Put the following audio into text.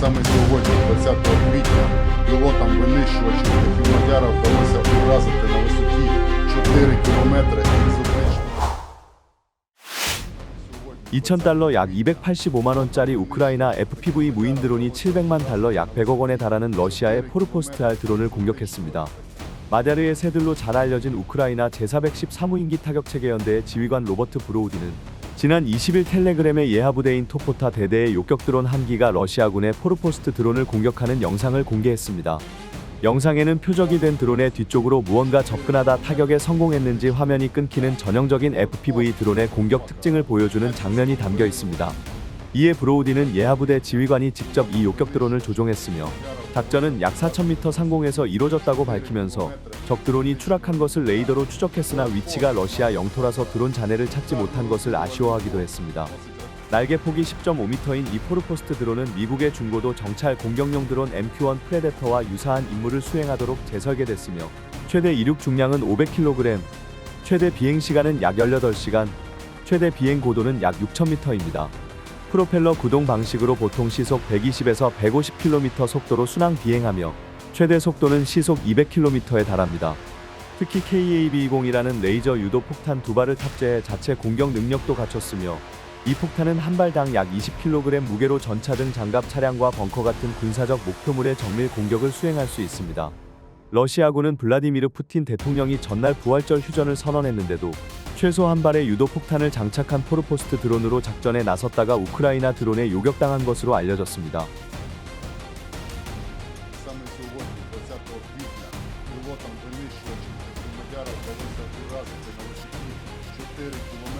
саме сьогодні, 20 квітня, пілотам винищувачів Мадяра вдалося уразити на висоті 4 кілометри екзотичний. 2,000달러 약 285만 원짜리 우크라이나 FPV 무인 드론이 700만 달러 약 100억 원에 달하는 러시아의 포르포스트알 드론을 공격했습니다. 마디아르의 새들로 잘 알려진 우크라이나 제410 사무인기 타격 체계 연대의 지휘관 로버트 브로우디는 지난 20일 텔레그램의 예하 부대인 토포타 대대의 요격 드론 한 기가 러시아군의 포르포스트 드론을 공격하는 영상을 공개했습니다. 영상에는 표적이 된 드론의 뒤쪽으로 무언가 접근하다 타격에 성공했는지 화면이 끊기는 전형적인 FPV 드론의 공격 특징을 보여주는 장면이 담겨 있습니다. 이에 브로우디는 예하 부대 지휘관이 직접 이 요격 드론을 조종했으며 작전은 약 4,000m 상공에서 이루어졌다고 밝히면서 적 드론이 추락한 것을 레이더로 추적했으나 위치가 러시아 영토라서 드론 잔해를 찾지 못한 것을 아쉬워하기도 했습니다. 날개 폭이 10.5m인 이 포르포스트 드론은 미국의 중고도 정찰 공격용 드론 MQ-1 프레데터와 유사한 임무를 수행하도록 재설계됐으며 최대 이륙 중량은 500kg, 최대 비행 시간은 약 18시간, 최대 비행 고도는 약 6,000m입니다. 프로펠러 구동 방식으로 보통 시속 120에서 150km 속도로 순항 비행하며 최대 속도는 시속 200km에 달합니다. 특히 KAB-20이라는 레이저 유도 폭탄 두 발을 탑재해 자체 공격 능력도 갖췄으며 이 폭탄은 한 발당 약 20kg 무게로 전차 등 장갑 차량과 벙커 같은 군사적 목표물의 정밀 공격을 수행할 수 있습니다. 러시아군은 블라디미르 푸틴 대통령이 전날 부활절 휴전을 선언했는데도 최소 한 발의 유도 폭탄을 장착한 포르포스트 드론으로 작전에 나섰다가 우크라이나 드론에 요격당한 것으로 알려졌습니다. км